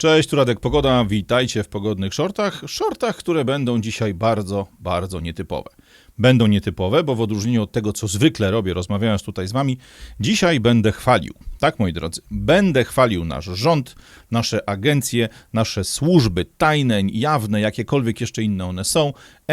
Cześć, tu Radek Pogoda, witajcie w pogodnych shortach. Shortach, które będą dzisiaj bardzo, bardzo nietypowe. Będą nietypowe, bo w odróżnieniu od tego, co zwykle robię, rozmawiając tutaj z wami, dzisiaj będę chwalił. Tak, moi drodzy, będę chwalił nasz rząd, nasze agencje, nasze służby tajne, jawne, jakiekolwiek jeszcze inne one są,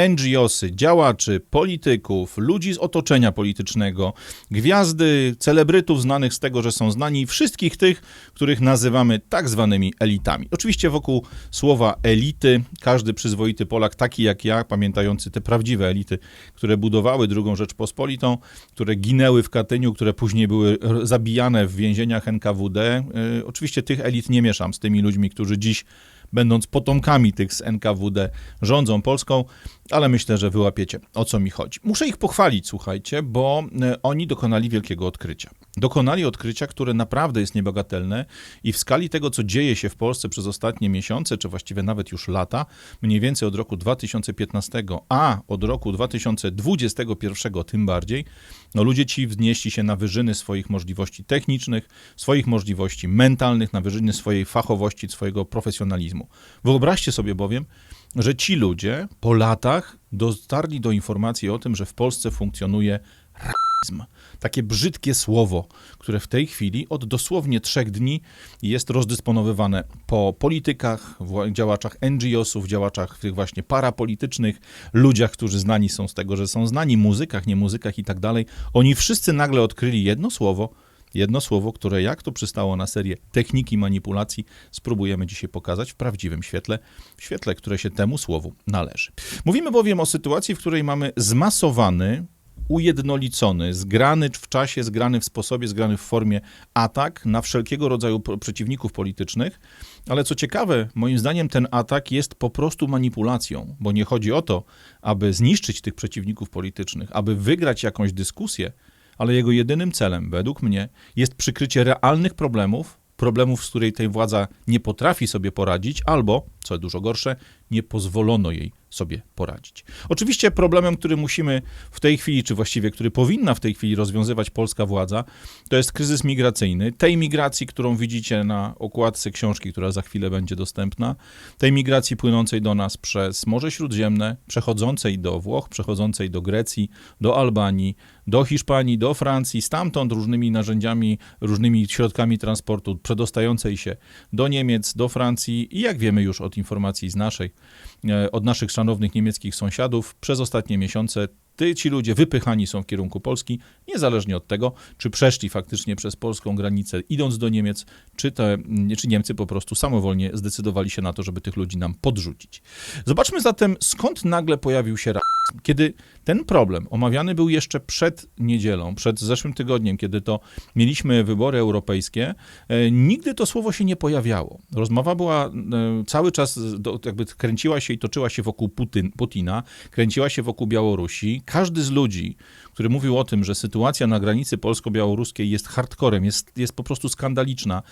NGOsy, działaczy, polityków, ludzi z otoczenia politycznego, gwiazdy, celebrytów znanych z tego, że są znani, wszystkich tych, których nazywamy tak zwanymi elitami. Oczywiście wokół słowa elity każdy przyzwoity Polak, taki jak ja, pamiętający te prawdziwe elity, które budowały drugą Rzeczpospolitą, które ginęły w Katyniu, które później były zabijane w więzieniach NKWD. Yy, oczywiście tych elit nie mieszam z tymi ludźmi, którzy dziś będąc potomkami tych z NKWD, rządzą Polską, ale myślę, że wyłapiecie o co mi chodzi. Muszę ich pochwalić, słuchajcie, bo e, oni dokonali wielkiego odkrycia. Dokonali odkrycia, które naprawdę jest niebagatelne i w skali tego, co dzieje się w Polsce przez ostatnie miesiące, czy właściwie nawet już lata, mniej więcej od roku 2015, a od roku 2021 tym bardziej, no ludzie ci wznieśli się na wyżyny swoich możliwości technicznych, swoich możliwości mentalnych, na wyżyny swojej fachowości, swojego profesjonalizmu. Wyobraźcie sobie bowiem, że ci ludzie po latach dotarli do informacji o tym, że w Polsce funkcjonuje rasizm. Takie brzydkie słowo, które w tej chwili od dosłownie trzech dni jest rozdysponowywane po politykach, działaczach NGO-sów, działaczach tych właśnie parapolitycznych, ludziach, którzy znani są z tego, że są znani, muzykach, nie muzykach i tak dalej. Oni wszyscy nagle odkryli jedno słowo, Jedno słowo, które jak to przystało na serię techniki manipulacji, spróbujemy dzisiaj pokazać w prawdziwym świetle, w świetle, które się temu słowu należy. Mówimy bowiem o sytuacji, w której mamy zmasowany, ujednolicony, zgrany w czasie, zgrany w sposobie, zgrany w formie atak na wszelkiego rodzaju przeciwników politycznych. Ale co ciekawe, moim zdaniem ten atak jest po prostu manipulacją, bo nie chodzi o to, aby zniszczyć tych przeciwników politycznych, aby wygrać jakąś dyskusję, ale jego jedynym celem, według mnie, jest przykrycie realnych problemów, problemów, z której tej władza nie potrafi sobie poradzić, albo, co dużo gorsze, nie pozwolono jej sobie poradzić. Oczywiście problemem, który musimy w tej chwili, czy właściwie który powinna w tej chwili rozwiązywać polska władza, to jest kryzys migracyjny. Tej migracji, którą widzicie na okładce książki, która za chwilę będzie dostępna, tej migracji płynącej do nas przez Morze Śródziemne, przechodzącej do Włoch, przechodzącej do Grecji, do Albanii, do Hiszpanii, do Francji, stamtąd różnymi narzędziami, różnymi środkami transportu, przedostającej się do Niemiec, do Francji i jak wiemy już od informacji z naszej, od naszych szanownych niemieckich sąsiadów, przez ostatnie miesiące ty, ci ludzie wypychani są w kierunku Polski, niezależnie od tego, czy przeszli faktycznie przez polską granicę idąc do Niemiec, czy, te, czy Niemcy po prostu samowolnie zdecydowali się na to, żeby tych ludzi nam podrzucić. Zobaczmy zatem, skąd nagle pojawił się rasizm. Kiedy ten problem omawiany był jeszcze przed niedzielą, przed zeszłym tygodniem, kiedy to mieliśmy wybory europejskie, e, nigdy to słowo się nie pojawiało. Rozmowa była e, cały czas, jakby kręciła się i toczyła się wokół Putin, Putina, kręciła się wokół Białorusi, każdy z ludzi, który mówił o tym, że sytuacja na granicy polsko-białoruskiej jest hardcorem, jest, jest po prostu skandaliczna,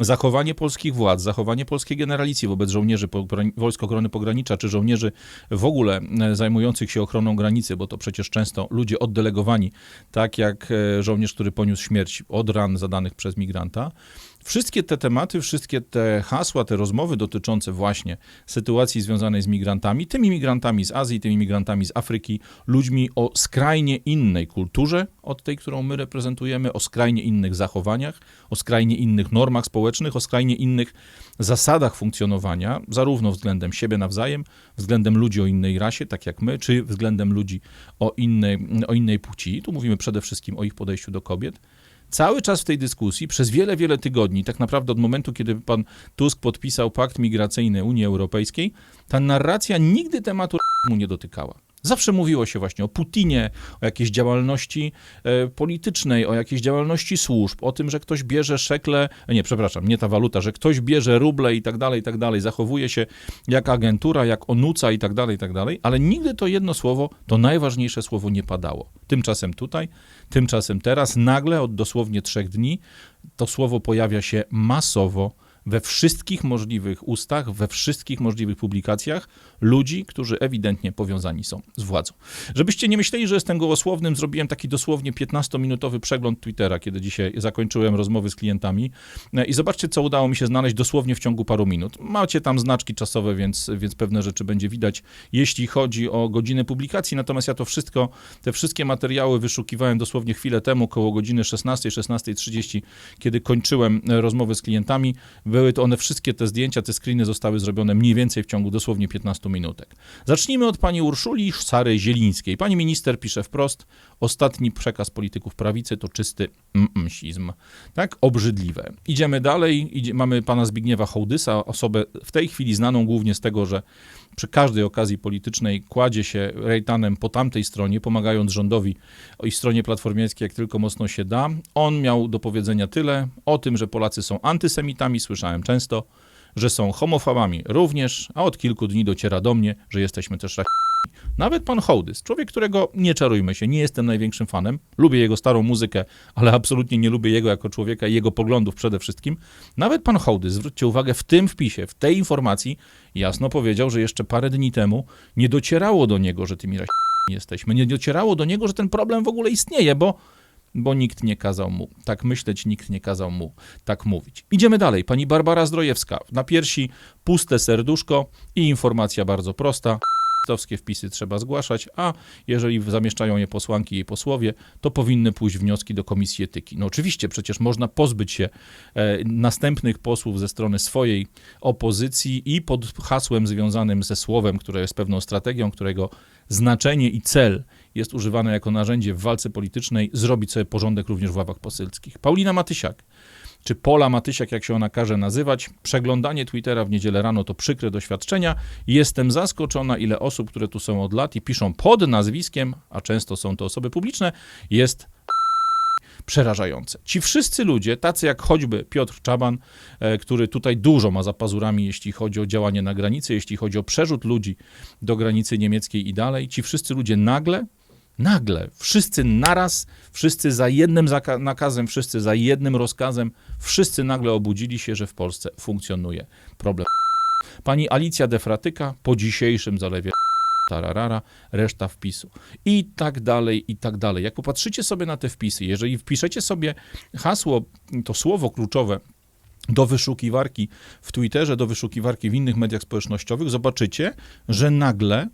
zachowanie polskich władz, zachowanie polskiej generalicji wobec żołnierzy Wojsk Ochrony Pogranicza, czy żołnierzy w ogóle e, zajmujących się ochroną granicy, bo to przecież często ludzie oddelegowani, tak jak e, żołnierz, który poniósł śmierć od ran zadanych przez migranta, Wszystkie te tematy, wszystkie te hasła, te rozmowy dotyczące właśnie sytuacji związanej z migrantami, tymi migrantami z Azji, tymi migrantami z Afryki, ludźmi o skrajnie innej kulturze od tej, którą my reprezentujemy, o skrajnie innych zachowaniach, o skrajnie innych normach społecznych, o skrajnie innych zasadach funkcjonowania, zarówno względem siebie nawzajem, względem ludzi o innej rasie, tak jak my, czy względem ludzi o innej, o innej płci. Tu mówimy przede wszystkim o ich podejściu do kobiet cały czas w tej dyskusji, przez wiele, wiele tygodni, tak naprawdę od momentu, kiedy pan Tusk podpisał pakt migracyjny Unii Europejskiej, ta narracja nigdy tematu mu nie dotykała. Zawsze mówiło się właśnie o Putinie, o jakiejś działalności e, politycznej, o jakiejś działalności służb, o tym, że ktoś bierze szekle, e, nie, przepraszam, nie ta waluta, że ktoś bierze ruble i tak dalej, i tak dalej, zachowuje się jak agentura, jak onuca i tak dalej, i tak dalej, ale nigdy to jedno słowo, to najważniejsze słowo nie padało. Tymczasem tutaj, tymczasem teraz, nagle od dosłownie trzech dni, to słowo pojawia się masowo we wszystkich możliwych ustach, we wszystkich możliwych publikacjach. Ludzi, którzy ewidentnie powiązani są z władzą. Żebyście nie myśleli, że jestem gołosłownym, zrobiłem taki dosłownie 15-minutowy przegląd Twittera, kiedy dzisiaj zakończyłem rozmowy z klientami E, i zobaczcie, co udało mi się znaleźć dosłownie w ciągu paru minut. Macie tam znaczki czasowe, więc, więc pewne rzeczy będzie widać, jeśli chodzi o godzinę publikacji, natomiast ja to wszystko, te wszystkie materiały wyszukiwałem dosłownie chwilę temu, koło godziny 16, 16.30, kiedy kończyłem e, rozmowy z klientami. Były to one wszystkie te zdjęcia, te screeny zostały zrobione mniej więcej w ciągu dosłownie 15 minutek. Zacznijmy od pani Urszuli Sary Zielińskiej. Pani minister pisze wprost, ostatni przekaz polityków prawicy to czysty msizm. Tak? Obrzydliwe. Idziemy dalej, idzie, mamy pana Zbigniewa Hołdysa, osobę w tej chwili znaną głównie z tego, że przy każdej okazji politycznej kładzie się rejtanem po tamtej stronie, pomagając rządowi i stronie platformieckiej, jak tylko mocno się da. On miał do powiedzenia tyle o tym, że Polacy są antysemitami, słyszałem często, że są homofobami również, a od kilku dni dociera do mnie, że jesteśmy też rak... Nawet pan Hołdys, człowiek, którego nie czarujmy się, nie jestem największym fanem, lubię jego starą muzykę, ale absolutnie nie lubię jego jako człowieka i jego poglądów przede wszystkim. Nawet pan Hołdys, zwróćcie uwagę, w tym wpisie, w tej informacji jasno powiedział, że jeszcze parę dni temu nie docierało do niego, że tymi rasistami jesteśmy. Nie docierało do niego, że ten problem w ogóle istnieje, bo bo nikt nie kazał mu tak myśleć, nikt nie kazał mu tak mówić. Idziemy dalej. Pani Barbara Zdrojewska. Na piersi puste serduszko i informacja bardzo prosta. Towskie wpisy trzeba zgłaszać, a jeżeli zamieszczają je posłanki i posłowie, to powinny pójść wnioski do Komisji Etyki. No oczywiście, przecież można pozbyć się e, następnych posłów ze strony swojej opozycji i pod hasłem związanym ze słowem, które jest pewną strategią, którego znaczenie i cel jest używane jako narzędzie w walce politycznej, zrobić sobie porządek również w ławach poselskich. Paulina Matysiak, czy Pola Matysiak, jak się ona każe nazywać, przeglądanie Twittera w niedzielę rano to przykre doświadczenia. Jestem zaskoczona, ile osób, które tu są od lat i piszą pod nazwiskiem, a często są to osoby publiczne, jest przerażające. Ci wszyscy ludzie, tacy jak choćby Piotr Czaban, e, który tutaj dużo ma za pazurami, jeśli chodzi o działanie na granicy, jeśli chodzi o przerzut ludzi do granicy niemieckiej i dalej, ci wszyscy ludzie nagle Nagle, wszyscy naraz, wszyscy za jednym nakazem, wszyscy za jednym rozkazem, wszyscy nagle obudzili się, że w Polsce funkcjonuje problem. Pani Alicja Defratyka po dzisiejszym zalewie tararara, reszta wpisu. I tak dalej, i tak dalej. Jak popatrzycie sobie na te wpisy, jeżeli wpiszecie sobie hasło, to słowo kluczowe do wyszukiwarki w Twitterze, do wyszukiwarki w innych mediach społecznościowych, zobaczycie, że nagle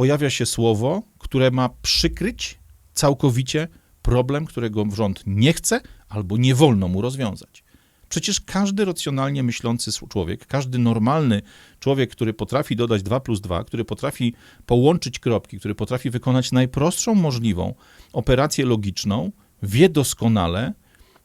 pojawia się słowo, które ma przykryć całkowicie problem, którego rząd nie chce albo nie wolno mu rozwiązać. Przecież każdy racjonalnie myślący człowiek, każdy normalny człowiek, który potrafi dodać 2 plus 2, który potrafi połączyć kropki, który potrafi wykonać najprostszą możliwą operację logiczną, wie doskonale,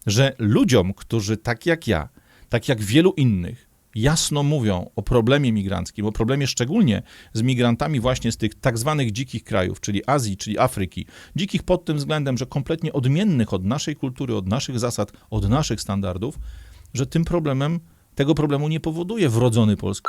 że ludziom, którzy tak jak ja, tak jak wielu innych, jasno mówią o problemie migranckim, o problemie szczególnie z migrantami właśnie z tych tak zwanych dzikich krajów, czyli Azji, czyli Afryki. Dzikich pod tym względem, że kompletnie odmiennych od naszej kultury, od naszych zasad, od naszych standardów, że tym problemem, tego problemu nie powoduje wrodzony polski.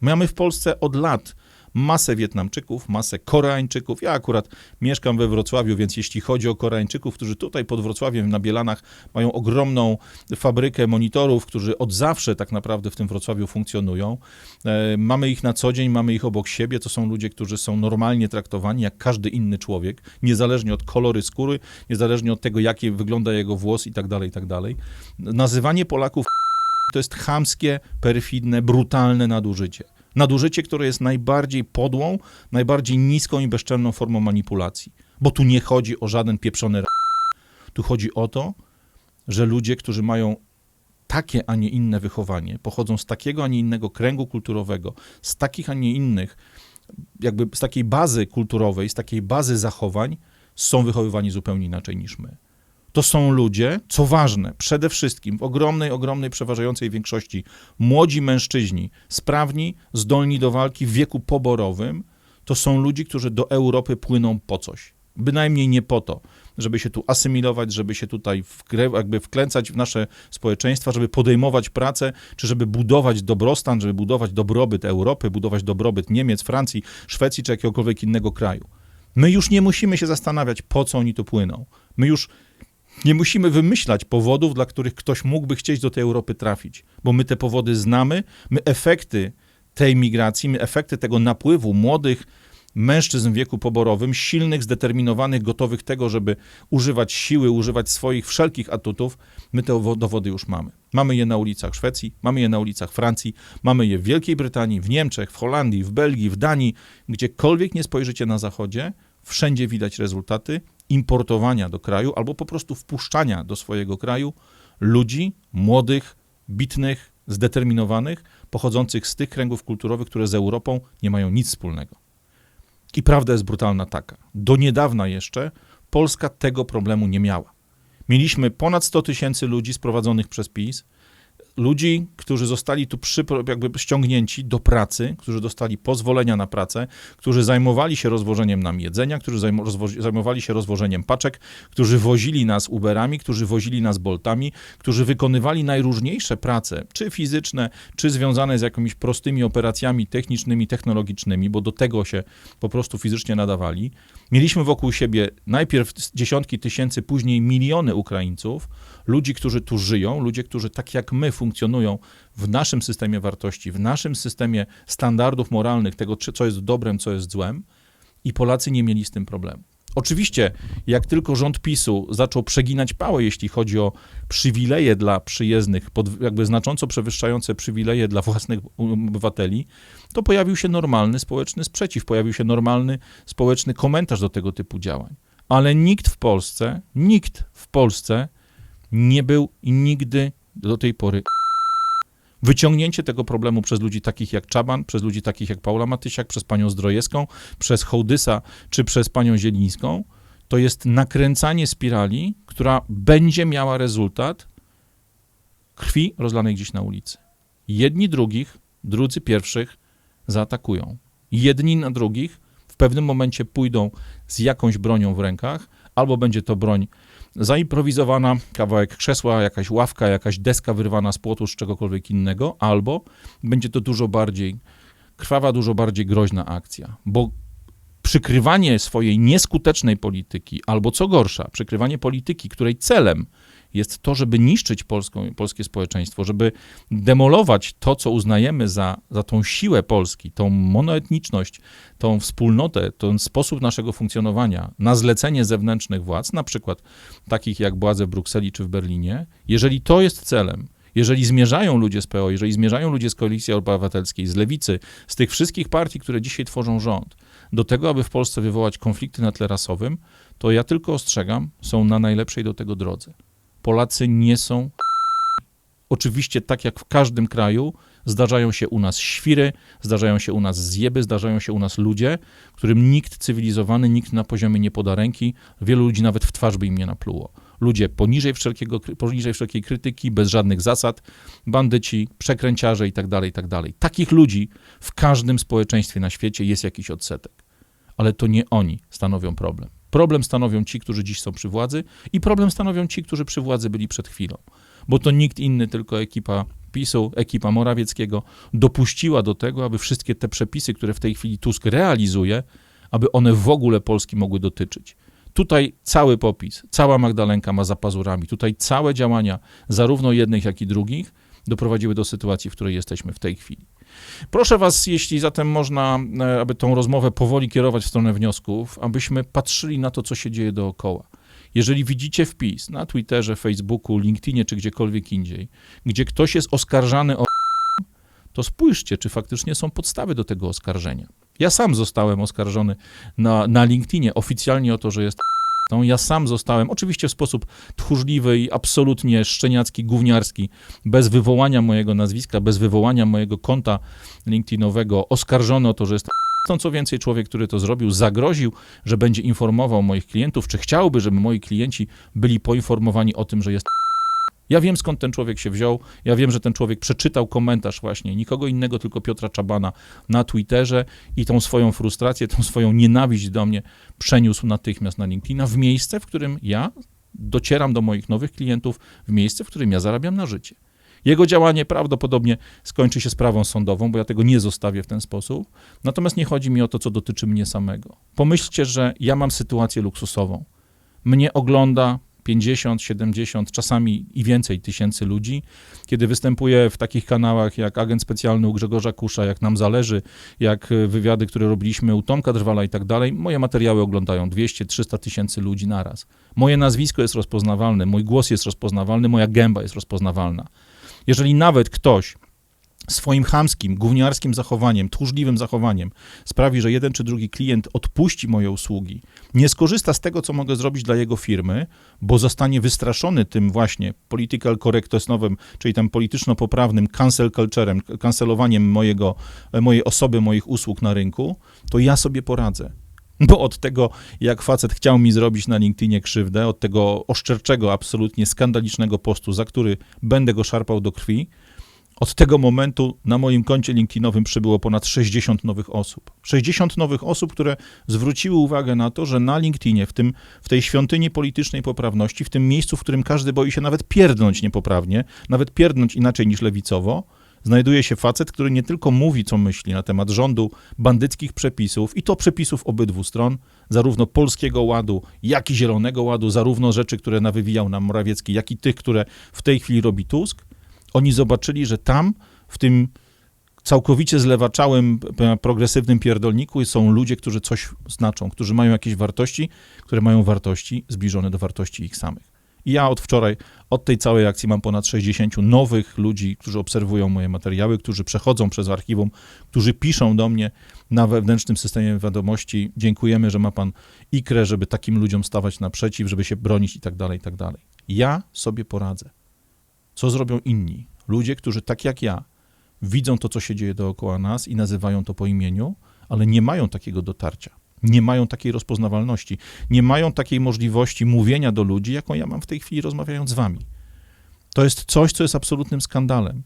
Mamy w Polsce od lat masę Wietnamczyków, masę Koreańczyków. Ja akurat mieszkam we Wrocławiu, więc jeśli chodzi o Koreańczyków, którzy tutaj pod Wrocławiem na Bielanach mają ogromną fabrykę monitorów, którzy od zawsze tak naprawdę w tym Wrocławiu funkcjonują. E, mamy ich na co dzień, mamy ich obok siebie. To są ludzie, którzy są normalnie traktowani jak każdy inny człowiek, niezależnie od kolory skóry, niezależnie od tego, jaki wygląda jego włos i tak dalej, i tak dalej. Nazywanie Polaków to jest chamskie, perfidne, brutalne nadużycie. Nadużycie, które jest najbardziej podłą, najbardziej niską i bezczelną formą manipulacji. Bo tu nie chodzi o żaden pieprzony Tu chodzi o to, że ludzie, którzy mają takie, a nie inne wychowanie, pochodzą z takiego, a nie innego kręgu kulturowego, z takich, a nie innych, jakby z takiej bazy kulturowej, z takiej bazy zachowań, są wychowywani zupełnie inaczej niż my to są ludzie, co ważne, przede wszystkim w ogromnej, ogromnej, przeważającej większości młodzi mężczyźni, sprawni, zdolni do walki w wieku poborowym, to są ludzie, którzy do Europy płyną po coś. Bynajmniej nie po to, żeby się tu asymilować, żeby się tutaj wkrę, jakby wklęcać w nasze społeczeństwa, żeby podejmować pracę, czy żeby budować dobrostan, żeby budować dobrobyt Europy, budować dobrobyt Niemiec, Francji, Szwecji czy jakiegokolwiek innego kraju. My już nie musimy się zastanawiać, po co oni tu płyną. My już nie musimy wymyślać powodów, dla których ktoś mógłby chcieć do tej Europy trafić, bo my te powody znamy, my efekty tej migracji, efekty tego napływu młodych mężczyzn w wieku poborowym, silnych, zdeterminowanych, gotowych tego, żeby używać siły, używać swoich wszelkich atutów, my te dowody już mamy. Mamy je na ulicach Szwecji, mamy je na ulicach Francji, mamy je w Wielkiej Brytanii, w Niemczech, w Holandii, w Belgii, w Danii, gdziekolwiek nie spojrzycie na zachodzie, wszędzie widać rezultaty importowania do kraju albo po prostu wpuszczania do swojego kraju ludzi młodych, bitnych, zdeterminowanych, pochodzących z tych kręgów kulturowych, które z Europą nie mają nic wspólnego. I prawda jest brutalna taka. Do niedawna jeszcze Polska tego problemu nie miała. Mieliśmy ponad 100 tysięcy ludzi sprowadzonych przez PiS, ludzi, którzy zostali tu przy, jakby ściągnięci do pracy, którzy dostali pozwolenia na pracę, którzy zajmowali się rozwożeniem nam jedzenia, którzy zajmowali się rozwożeniem paczek, którzy wozili nas Uberami, którzy wozili nas Boltami, którzy wykonywali najróżniejsze prace, czy fizyczne, czy związane z jakimiś prostymi operacjami technicznymi, technologicznymi, bo do tego się po prostu fizycznie nadawali. Mieliśmy wokół siebie najpierw dziesiątki tysięcy, później miliony Ukraińców, ludzi, którzy tu żyją, ludzie, którzy tak jak my funkcjonują w naszym systemie wartości, w naszym systemie standardów moralnych, tego, co jest dobrem, co jest złem, i Polacy nie mieli z tym problemu. Oczywiście, jak tylko rząd PiSu zaczął przeginać pałę, jeśli chodzi o przywileje dla przyjezdnych, pod, jakby znacząco przewyższające przywileje dla własnych obywateli, to pojawił się normalny społeczny sprzeciw, pojawił się normalny społeczny komentarz do tego typu działań. Ale nikt w Polsce, nikt w Polsce nie był i nigdy do tej pory. Wyciągnięcie tego problemu przez ludzi takich jak Czaban, przez ludzi takich jak Paula Matysiak, przez panią Zdrojewską, przez Hołdysa czy przez panią Zielińską, to jest nakręcanie spirali, która będzie miała rezultat krwi rozlanej gdzieś na ulicy. Jedni drugich, drudzy pierwszych zaatakują. Jedni na drugich w pewnym momencie pójdą z jakąś bronią w rękach, albo będzie to broń zaimprowizowana, kawałek krzesła, jakaś ławka, jakaś deska wyrwana z płotu, z czegokolwiek innego, albo będzie to dużo bardziej krwawa, dużo bardziej groźna akcja, bo przykrywanie swojej nieskutecznej polityki, albo co gorsza, przykrywanie polityki, której celem jest to, żeby niszczyć polską, polskie społeczeństwo, żeby demolować to, co uznajemy za, za tą siłę Polski, tą monoetniczność, tą wspólnotę, ten sposób naszego funkcjonowania na zlecenie zewnętrznych władz, na przykład takich jak władze w Brukseli czy w Berlinie, jeżeli to jest celem, jeżeli zmierzają ludzie z PO, jeżeli zmierzają ludzie z Koalicji Obywatelskiej, z Lewicy, z tych wszystkich partii, które dzisiaj tworzą rząd, do tego, aby w Polsce wywołać konflikty na tle rasowym, to ja tylko ostrzegam, są na najlepszej do tego drodze. Polacy nie są. Oczywiście, tak jak w każdym kraju, zdarzają się u nas świry, zdarzają się u nas zjeby, zdarzają się u nas ludzie, którym nikt cywilizowany, nikt na poziomie nie poda ręki, wielu ludzi nawet w twarz by im nie napluło. Ludzie poniżej, wszelkiego, poniżej wszelkiej krytyki, bez żadnych zasad, bandyci, przekręciarze itd., tak itd. Tak Takich ludzi w każdym społeczeństwie na świecie jest jakiś odsetek. Ale to nie oni stanowią problem. Problem stanowią ci, którzy dziś są przy władzy i problem stanowią ci, którzy przy władzy byli przed chwilą. Bo to nikt inny, tylko ekipa PiSu, ekipa Morawieckiego dopuściła do tego, aby wszystkie te przepisy, które w tej chwili Tusk realizuje, aby one w ogóle Polski mogły dotyczyć. Tutaj cały popis, cała Magdalenka ma za pazurami. Tutaj całe działania, zarówno jednych, jak i drugich, doprowadziły do sytuacji, w której jesteśmy w tej chwili. Proszę Was, jeśli zatem można, e, aby tą rozmowę powoli kierować w stronę wniosków, abyśmy patrzyli na to, co się dzieje dookoła. Jeżeli widzicie wpis na Twitterze, Facebooku, LinkedInie czy gdziekolwiek indziej, gdzie ktoś jest oskarżany o to spójrzcie, czy faktycznie są podstawy do tego oskarżenia. Ja sam zostałem oskarżony na, na LinkedInie oficjalnie o to, że jest ja sam zostałem, oczywiście w sposób tchórzliwy i absolutnie szczeniacki, gówniarski, bez wywołania mojego nazwiska, bez wywołania mojego konta LinkedInowego, oskarżony o to, że jest co więcej, człowiek, który to zrobił, zagroził, że będzie informował moich klientów, czy chciałby, żeby moi klienci byli poinformowani o tym, że jest ja wiem, skąd ten człowiek się wziął. Ja wiem, że ten człowiek przeczytał komentarz właśnie nikogo innego, tylko Piotra Czabana na Twitterze i tą swoją frustrację, tą swoją nienawiść do mnie przeniósł natychmiast na LinkedIna w miejsce, w którym ja docieram do moich nowych klientów, w miejsce, w którym ja zarabiam na życie. Jego działanie prawdopodobnie skończy się sprawą sądową, bo ja tego nie zostawię w ten sposób. Natomiast nie chodzi mi o to, co dotyczy mnie samego. Pomyślcie, że ja mam sytuację luksusową. Mnie ogląda 50, 70, czasami i więcej tysięcy ludzi. Kiedy występuję w takich kanałach jak Agent Specjalny u Grzegorza Kusza, jak Nam Zależy, jak e, wywiady, które robiliśmy u Tomka Drwala i tak dalej, moje materiały oglądają 200-300 tysięcy ludzi naraz. Moje nazwisko jest rozpoznawalne, mój głos jest rozpoznawalny, moja gęba jest rozpoznawalna. Jeżeli nawet ktoś swoim chamskim, gówniarskim zachowaniem, tchórzliwym zachowaniem sprawi, że jeden czy drugi klient odpuści moje usługi, nie skorzysta z tego, co mogę zrobić dla jego firmy, bo zostanie wystraszony tym właśnie political correctnessowym, czyli tym polityczno-poprawnym cancel kancelowaniem mojego, mojej osoby, moich usług na rynku, to ja sobie poradzę. Bo od tego, jak facet chciał mi zrobić na LinkedInie krzywdę, od tego oszczerczego, absolutnie skandalicznego postu, za który będę go szarpał do krwi, od tego momentu na moim koncie LinkedInowym przybyło ponad 60 nowych osób. 60 nowych osób, które zwróciły uwagę na to, że na LinkedInie, w, tym, w tej świątyni politycznej poprawności, w tym miejscu, w którym każdy boi się nawet pierdnąć niepoprawnie, nawet pierdnąć inaczej niż lewicowo, znajduje się facet, który nie tylko mówi, co myśli na temat rządu, bandyckich przepisów i to przepisów obydwu stron, zarówno polskiego ładu, jak i zielonego ładu, zarówno rzeczy, które nawywijał nam Morawiecki, jak i tych, które w tej chwili robi Tusk, oni zobaczyli, że tam, w tym całkowicie zlewaczałym, progresywnym pierdolniku są ludzie, którzy coś znaczą, którzy mają jakieś wartości, które mają wartości zbliżone do wartości ich samych. I ja od wczoraj, od tej całej akcji mam ponad 60 nowych ludzi, którzy obserwują moje materiały, którzy przechodzą przez archiwum, którzy piszą do mnie na wewnętrznym systemie wiadomości. Dziękujemy, że ma pan ikrę, żeby takim ludziom stawać naprzeciw, żeby się bronić i tak dalej, i tak dalej. Ja sobie poradzę. Co zrobią inni? Ludzie, którzy tak jak ja widzą to, co się dzieje dookoła nas i nazywają to po imieniu, ale nie mają takiego dotarcia, nie mają takiej rozpoznawalności, nie mają takiej możliwości mówienia do ludzi, jaką ja mam w tej chwili rozmawiając z wami. To jest coś, co jest absolutnym skandalem.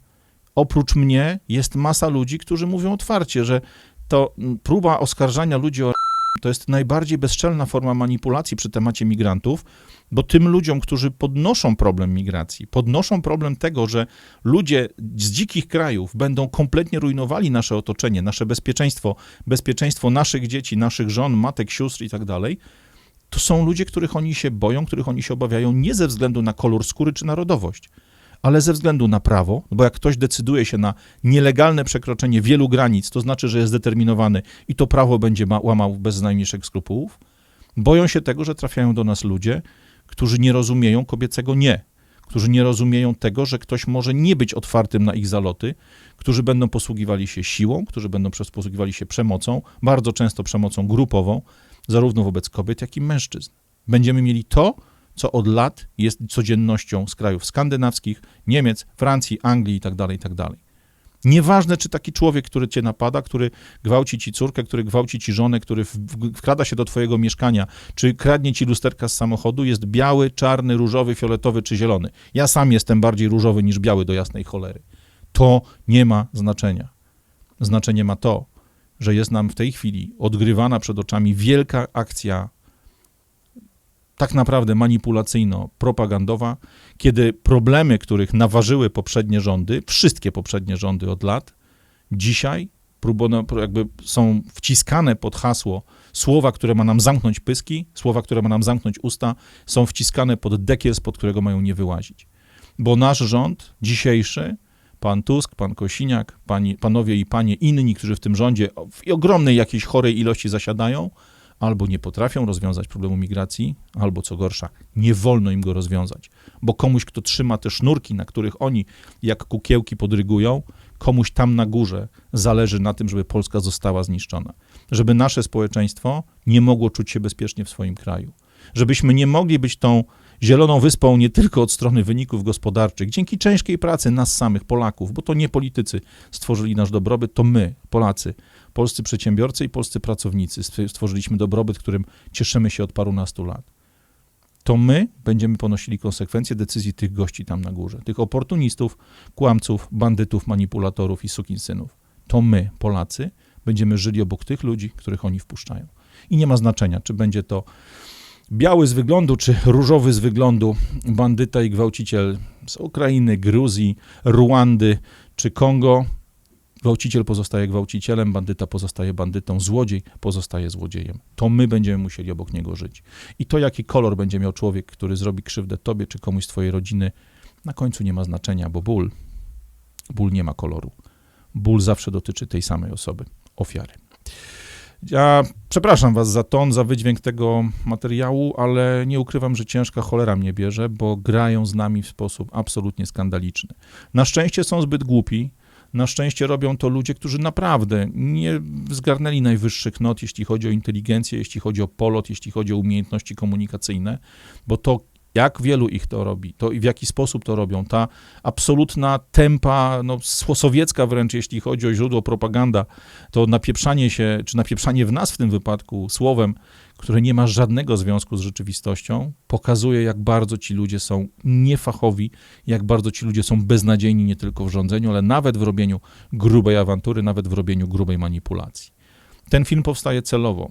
Oprócz mnie jest masa ludzi, którzy mówią otwarcie, że to próba oskarżania ludzi o to jest najbardziej bezczelna forma manipulacji przy temacie migrantów, bo tym ludziom, którzy podnoszą problem migracji, podnoszą problem tego, że ludzie z dzikich krajów będą kompletnie rujnowali nasze otoczenie, nasze bezpieczeństwo, bezpieczeństwo naszych dzieci, naszych żon, matek, sióstr i tak dalej, to są ludzie, których oni się boją, których oni się obawiają nie ze względu na kolor skóry czy narodowość, ale ze względu na prawo, bo jak ktoś decyduje się na nielegalne przekroczenie wielu granic, to znaczy, że jest zdeterminowany i to prawo będzie łamał bez najmniejszych skrupułów, boją się tego, że trafiają do nas ludzie, którzy nie rozumieją kobiecego nie, którzy nie rozumieją tego, że ktoś może nie być otwartym na ich zaloty, którzy będą posługiwali się siłą, którzy będą posługiwali się przemocą, bardzo często przemocą grupową, zarówno wobec kobiet, jak i mężczyzn. Będziemy mieli to, co od lat jest codziennością z krajów skandynawskich, Niemiec, Francji, Anglii itd., tak itd. Tak Nieważne, czy taki człowiek, który cię napada, który gwałci ci córkę, który gwałci ci żonę, który wkrada się do twojego mieszkania, czy kradnie ci lusterka z samochodu, jest biały, czarny, różowy, fioletowy czy zielony. Ja sam jestem bardziej różowy niż biały do jasnej cholery. To nie ma znaczenia. Znaczenie ma to, że jest nam w tej chwili odgrywana przed oczami wielka akcja tak naprawdę manipulacyjno-propagandowa, kiedy problemy, których naważyły poprzednie rządy, wszystkie poprzednie rządy od lat, dzisiaj próbono, jakby są wciskane pod hasło słowa, które ma nam zamknąć pyski, słowa, które ma nam zamknąć usta, są wciskane pod dekiel, spod którego mają nie wyłazić. Bo nasz rząd dzisiejszy, pan Tusk, pan Kosiniak, pani, panowie i panie inni, którzy w tym rządzie w ogromnej jakiejś chorej ilości zasiadają, albo nie potrafią rozwiązać problemu migracji, albo co gorsza, nie wolno im go rozwiązać. Bo komuś, kto trzyma te sznurki, na których oni jak kukiełki podrygują, komuś tam na górze zależy na tym, żeby Polska została zniszczona. Żeby nasze społeczeństwo nie mogło czuć się bezpiecznie w swoim kraju. Żebyśmy nie mogli być tą zieloną wyspą nie tylko od strony wyników gospodarczych, dzięki ciężkiej pracy nas samych, Polaków, bo to nie politycy stworzyli nasz dobrobyt, to my, Polacy, polscy przedsiębiorcy i polscy pracownicy stworzyliśmy dobrobyt, którym cieszymy się od parunastu lat. To my będziemy ponosili konsekwencje decyzji tych gości tam na górze, tych oportunistów, kłamców, bandytów, manipulatorów i sukinsynów. To my, Polacy, będziemy żyli obok tych ludzi, których oni wpuszczają. I nie ma znaczenia, czy będzie to biały z wyglądu, czy różowy z wyglądu bandyta i gwałciciel z Ukrainy, Gruzji, Ruandy czy Kongo Gwałciciel pozostaje gwałcicielem, bandyta pozostaje bandytą, złodziej pozostaje złodziejem. To my będziemy musieli obok niego żyć. I to, jaki kolor będzie miał człowiek, który zrobi krzywdę tobie czy komuś z twojej rodziny, na końcu nie ma znaczenia, bo ból, ból nie ma koloru. Ból zawsze dotyczy tej samej osoby, ofiary. Ja przepraszam was za ton, za wydźwięk tego materiału, ale nie ukrywam, że ciężka cholera mnie bierze, bo grają z nami w sposób absolutnie skandaliczny. Na szczęście są zbyt głupi, na szczęście robią to ludzie, którzy naprawdę nie zgarnęli najwyższych not, jeśli chodzi o inteligencję, jeśli chodzi o polot, jeśli chodzi o umiejętności komunikacyjne, bo to jak wielu ich to robi, to i w jaki sposób to robią, ta absolutna tempa, no, sowiecka wręcz, jeśli chodzi o źródło propaganda, to napieprzanie się, czy napieprzanie w nas w tym wypadku słowem, które nie ma żadnego związku z rzeczywistością, pokazuje, jak bardzo ci ludzie są niefachowi, jak bardzo ci ludzie są beznadziejni nie tylko w rządzeniu, ale nawet w robieniu grubej awantury, nawet w robieniu grubej manipulacji. Ten film powstaje celowo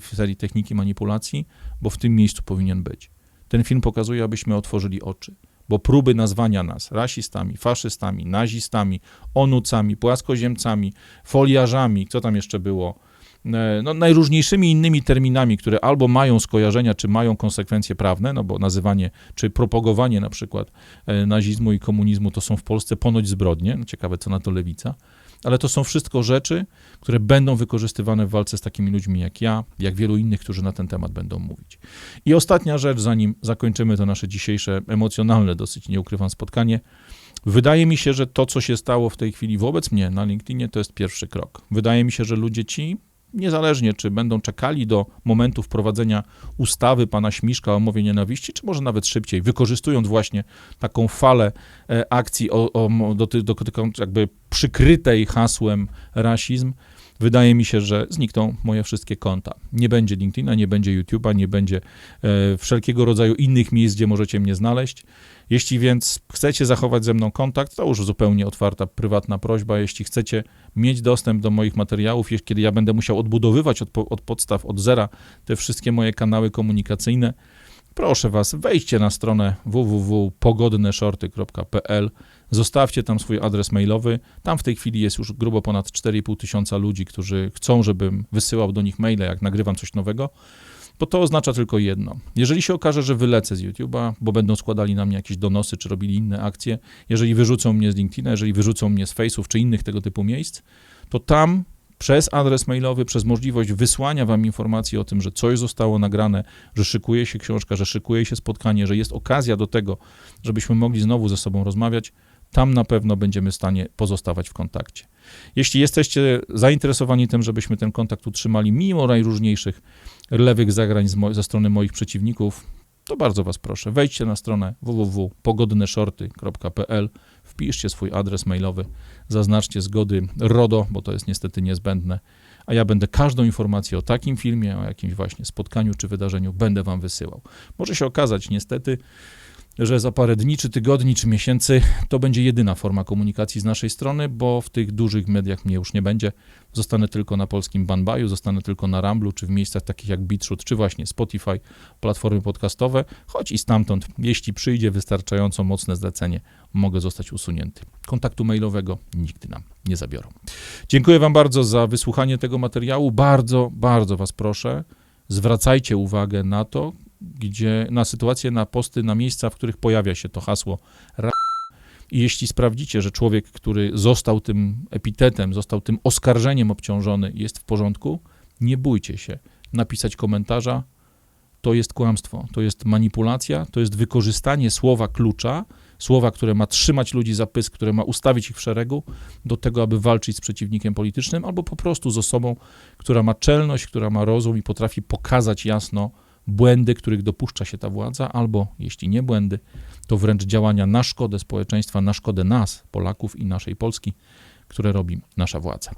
w, serii techniki manipulacji, bo w tym miejscu powinien być. Ten film pokazuje, abyśmy otworzyli oczy, bo próby nazwania nas rasistami, faszystami, nazistami, onucami, płaskoziemcami, foliarzami, co tam jeszcze było, e, no, najróżniejszymi innymi terminami, które albo mają skojarzenia, czy mają konsekwencje prawne, no bo nazywanie, czy propagowanie na przykład e, nazizmu i komunizmu to są w Polsce ponoć zbrodnie, no, ciekawe co na to lewica, ale to są wszystko rzeczy, które będą wykorzystywane w walce z takimi ludźmi jak ja, jak wielu innych, którzy na ten temat będą mówić. I ostatnia rzecz, zanim zakończymy to nasze dzisiejsze emocjonalne, dosyć nie ukrywam, spotkanie. Wydaje mi się, że to, co się stało w tej chwili wobec mnie na LinkedInie, to jest pierwszy krok. Wydaje mi się, że ludzie ci, niezależnie czy będą czekali do momentu wprowadzenia ustawy pana Śmiszka o mowie nienawiści, czy może nawet szybciej, wykorzystując właśnie taką falę e, akcji o, o, dotykając jakby przykrytej hasłem rasizm, wydaje mi się, że znikną moje wszystkie konta. Nie będzie LinkedIna, nie będzie YouTube'a, nie będzie e, wszelkiego rodzaju innych miejsc, gdzie możecie mnie znaleźć. Jeśli więc chcecie zachować ze mną kontakt, to już zupełnie otwarta, prywatna prośba. Jeśli chcecie mieć dostęp do moich materiałów, kiedy ja będę musiał odbudowywać od, od podstaw, od zera te wszystkie moje kanały komunikacyjne, proszę Was, wejdźcie na stronę www.pogodneszorty.pl, zostawcie tam swój adres mailowy. Tam w tej chwili jest już grubo ponad 4,5 tysiąca ludzi, którzy chcą, żebym wysyłał do nich maile, jak nagrywam coś nowego bo to oznacza tylko jedno. Jeżeli się okaże, że wylecę z YouTube'a, bo będą składali na mnie jakieś donosy, czy robili inne akcje, jeżeli wyrzucą mnie z LinkedIna, jeżeli wyrzucą mnie z Face'ów, czy innych tego typu miejsc, to tam przez adres mailowy, przez możliwość wysłania wam informacji o tym, że coś zostało nagrane, że szykuje się książka, że szykuje się spotkanie, że jest okazja do tego, żebyśmy mogli znowu ze sobą rozmawiać, tam na pewno będziemy w stanie pozostawać w kontakcie. Jeśli jesteście zainteresowani tym, żebyśmy ten kontakt utrzymali mimo najróżniejszych lewych zagrań ze strony moich przeciwników, to bardzo Was proszę, wejdźcie na stronę www.pogodneszorty.pl, wpiszcie swój adres mailowy, zaznaczcie zgody RODO, bo to jest niestety niezbędne, a ja będę każdą informację o takim filmie, o jakimś właśnie spotkaniu czy wydarzeniu będę Wam wysyłał. Może się okazać niestety, że za parę dni, czy tygodni, czy miesięcy to będzie jedyna forma komunikacji z naszej strony, bo w tych dużych mediach mnie już nie będzie. Zostanę tylko na polskim Banbaju, zostanę tylko na Ramblu, czy w miejscach takich jak Beatroot, czy właśnie Spotify, platformy podcastowe, choć i stamtąd, jeśli przyjdzie wystarczająco mocne zlecenie, mogę zostać usunięty. Kontaktu mailowego nigdy nam nie zabiorą. Dziękuję Wam bardzo za wysłuchanie tego materiału. Bardzo, bardzo Was proszę, zwracajcie uwagę na to, gdzie na sytuacje, na posty, na miejsca, w których pojawia się to hasło i jeśli sprawdzicie, że człowiek, który został tym epitetem, został tym oskarżeniem obciążony, jest w porządku, nie bójcie się napisać komentarza. To jest kłamstwo, to jest manipulacja, to jest wykorzystanie słowa klucza, słowa, które ma trzymać ludzi za pysk, które ma ustawić ich w szeregu, do tego, aby walczyć z przeciwnikiem politycznym, albo po prostu z osobą, która ma czelność, która ma rozum i potrafi pokazać jasno, błędy, których dopuszcza się ta władza, albo jeśli nie błędy, to wręcz działania na szkodę społeczeństwa, na szkodę nas, Polaków i naszej Polski, które robi nasza władza.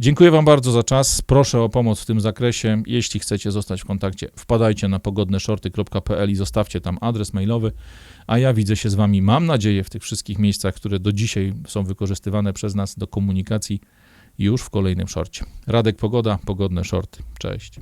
Dziękuję Wam bardzo za czas. Proszę o pomoc w tym zakresie. Jeśli chcecie zostać w kontakcie, wpadajcie na pogodneszorty.pl i zostawcie tam adres mailowy, a ja widzę się z Wami, mam nadzieję, w tych wszystkich miejscach, które do dzisiaj są wykorzystywane przez nas do komunikacji już w kolejnym szorcie. Radek Pogoda, Pogodne Shorty. Cześć.